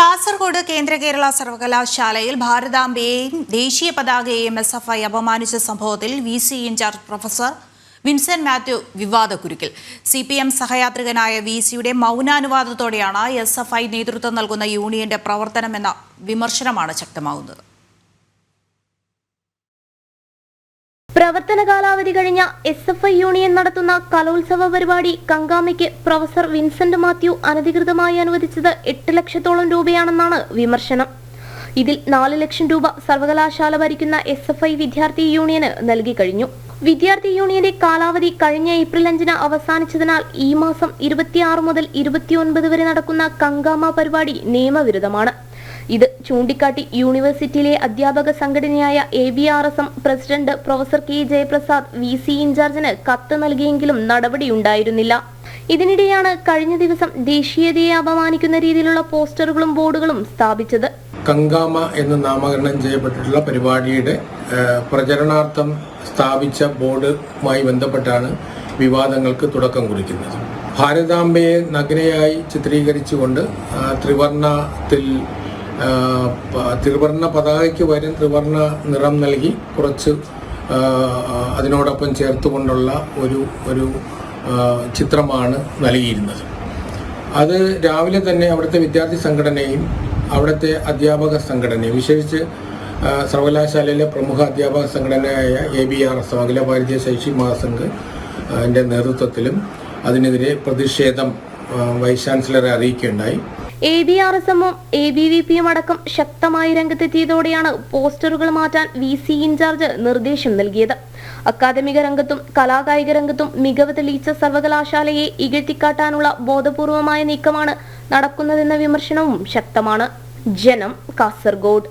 കാസർഗോഡ് കേന്ദ്ര കേരള സർവകലാശാലയിൽ ഭാരതാംബയെയും ദേശീയ പതാകയെയും എസ് എഫ് ഐ അപമാനിച്ച സംഭവത്തിൽ V C in-charge professor Vincent Mathew വിവാദക്കുരുക്കിൽ. C P M സഹയാത്രികനായ വി സിയുടെ മൗനാനുവാദത്തോടെയാണ് എസ് എഫ് ഐ നേതൃത്വം നൽകുന്ന യൂണിയന്റെ പ്രവർത്തനമെന്ന വിമർശനമാണ് ശക്തമാകുന്നത്. പ്രവർത്തന കാലാവധി കഴിഞ്ഞ എസ് എഫ് ഐ യൂണിയൻ നടത്തുന്ന കലോത്സവ പരിപാടി കങ്കാമയ്ക്ക് പ്രൊഫസർ വിൻസെന്റ് മാത്യു അനധികൃതമായി അനുവദിച്ചത് എട്ട് ലക്ഷത്തോളം രൂപയാണെന്നാണ് വിമർശനം. ഇതിൽ നാല് ലക്ഷം രൂപ സർവകലാശാല ഭരിക്കുന്ന എസ് എഫ് ഐ വിദ്യാർത്ഥി യൂണിയന് നൽകി കഴിഞ്ഞു. വിദ്യാർത്ഥി യൂണിയന്റെ കാലാവധി കഴിഞ്ഞ ഏപ്രിൽ അഞ്ചിന് അവസാനിച്ചതിനാൽ ഈ മാസം ഇരുപത്തിയാറ് മുതൽ ഇരുപത്തിയൊൻപത് വരെ നടക്കുന്ന കങ്കാമ പരിപാടി നിയമവിരുദ്ധമാണ്. ഇത് ചൂണ്ടിക്കാട്ടി യൂണിവേഴ്സിറ്റിയിലെ അധ്യാപക സംഘടനയായ A B R S M president professor K Jayaprasad V C ഇൻചാർജിന് കത്ത് നൽകിയെങ്കിലും നടപടിയുണ്ടായിരുന്നില്ല. ഇതിനിടെയാണ് കഴിഞ്ഞ ദിവസം ദേശീയതയെ അപമാനിക്കുന്ന രീതിയിലുള്ള പോസ്റ്ററുകളും ബോർഡുകളും സ്ഥാപിച്ചത്. കങ്കാമ എന്ന് നാമകരണം ചെയ്യപ്പെട്ടിട്ടുള്ള പരിപാടിയുടെ പ്രചരണാർത്ഥം സ്ഥാപിച്ച ബോർഡുമായി ബന്ധപ്പെട്ടാണ് വിവാദങ്ങൾക്ക് തുടക്കം കുറിക്കുന്നത്. ഭാരതാംബയെ നഗ്നയായി ചിത്രീകരിച്ചുകൊണ്ട് ത്രിവർണത്തിൽ ത്രിവർണ പതാകയ്ക്ക് വരും ത്രിവർണ നിറം നൽകി കുറച്ച് അതിനോടൊപ്പം ചേർത്തുകൊണ്ടുള്ള ഒരു ഒരു ചിത്രമാണ് നൽകിയിരുന്നത്. അത് രാവിലെ തന്നെ അവിടുത്തെ വിദ്യാർത്ഥി സംഘടനയും അവിടുത്തെ അധ്യാപക സംഘടനയും വിശേഷിച്ച് സർവകലാശാലയിലെ പ്രമുഖ അധ്യാപക സംഘടനയായ A B R S Akhila Bharatiya Shaikshik Mahasangh അതിന്റെ നേതൃത്വത്തിലും അതിനെതിരെ പ്രതിഷേധം വൈസ് ചാൻസലറെ അറിയിക്കുകയുണ്ടായി. എ ബി ആർ എസ് എമ്മും എ ബി വി പിയും അടക്കം ശക്തമായി രംഗത്തെത്തിയതോടെയാണ് പോസ്റ്ററുകൾ മാറ്റാൻ വി സി ഇൻചാർജ് നിർദ്ദേശം നൽകിയത്. അക്കാദമിക രംഗത്തും കലാകായിക രംഗത്തും മികവ് തെളിയിച്ച സർവകലാശാലയെ ഇകഴ്ത്തിക്കാട്ടാനുള്ള ബോധപൂർവമായ നീക്കമാണ് നടക്കുന്നതെന്ന വിമർശനവും ശക്തമാണ്. ജനം കാസർഗോഡ്